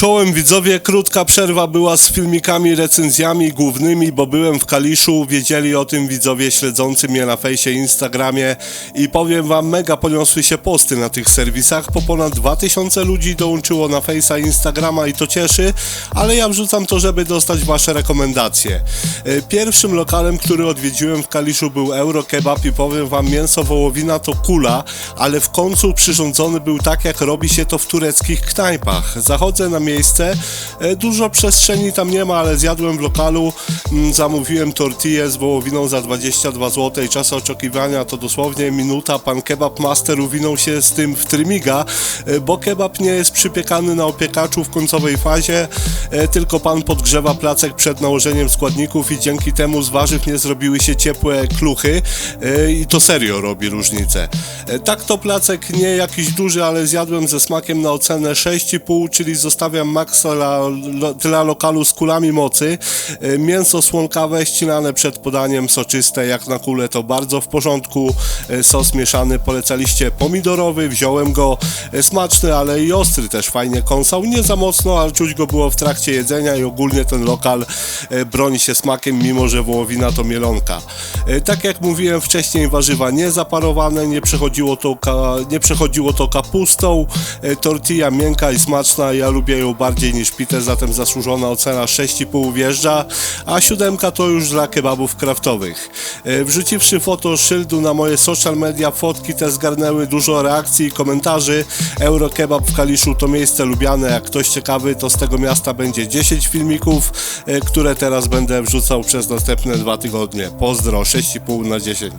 Czołem widzowie, krótka przerwa była z filmikami, recenzjami głównymi, bo byłem w Kaliszu, wiedzieli o tym widzowie śledzący mnie na fejsie, Instagramie i powiem wam, mega poniosły się posty na tych serwisach, po ponad 2000 ludzi dołączyło na fejsa Instagrama i to cieszy, ale ja wrzucam to, żeby dostać wasze rekomendacje. E, Pierwszym lokalem, który odwiedziłem w Kaliszu był Euro Kebab i powiem wam, mięso wołowina to kula, ale w końcu przyrządzony był tak, jak robi się to w tureckich knajpach. Zachodzę na miejsce, e, dużo przestrzeni tam nie ma, ale zjadłem w lokalu, mm, zamówiłem tortillę z wołowiną za 22 zł i czas oczekiwania to dosłownie minuta. Pan Kebab Master uwinął się z tym w trymiga, bo kebab nie jest przypiekany na opiekaczu w końcowej fazie, e, tylko pan podgrzewa placek przed nałożeniem składników i dzięki temu z warzyw nie zrobiły się ciepłe kluchy e, i to serio robi różnicę. E, Tak to placek nie jakiś duży, ale zjadłem ze smakiem na ocenę 6,5, czyli zostawiam maksa dla, dla lokalu z kulami mocy. E, Mięso słonkawe ścinane przed podaniem, soczyste jak na kule to bardzo w porządku. E, Sos mieszany polecaliście pomidorowy, wziąłem go e, smaczny, ale i ostry też fajnie kąsał. Nie za mocno, ale czuć go było w trakcie jedzenia i ogólnie ten lokal e, broni się smakiem, mimo że wołowina to mielonka. E, Tak jak mówiłem wcześniej, warzywa nie zaparowane, nie przechodziło to, nie przechodziło to kapustą. E, Tortilla miękka i smaczna, ja lubię ją bardziej niż pitę, zatem zasłużona ocena 6,5 wjeżdża, a siódemka to już dla kebabów kraftowych. Wrzuciwszy foto szyldu na moje social media, fotki te zgarnęły dużo reakcji i komentarzy. Eurokebab w Kaliszu to miejsce lubiane, jak ktoś ciekawy, to z tego miasta będzie 10 filmików, e, które teraz będę wrzucał przez następne dwa tygodnie. Pozdro, 6,5 na 10.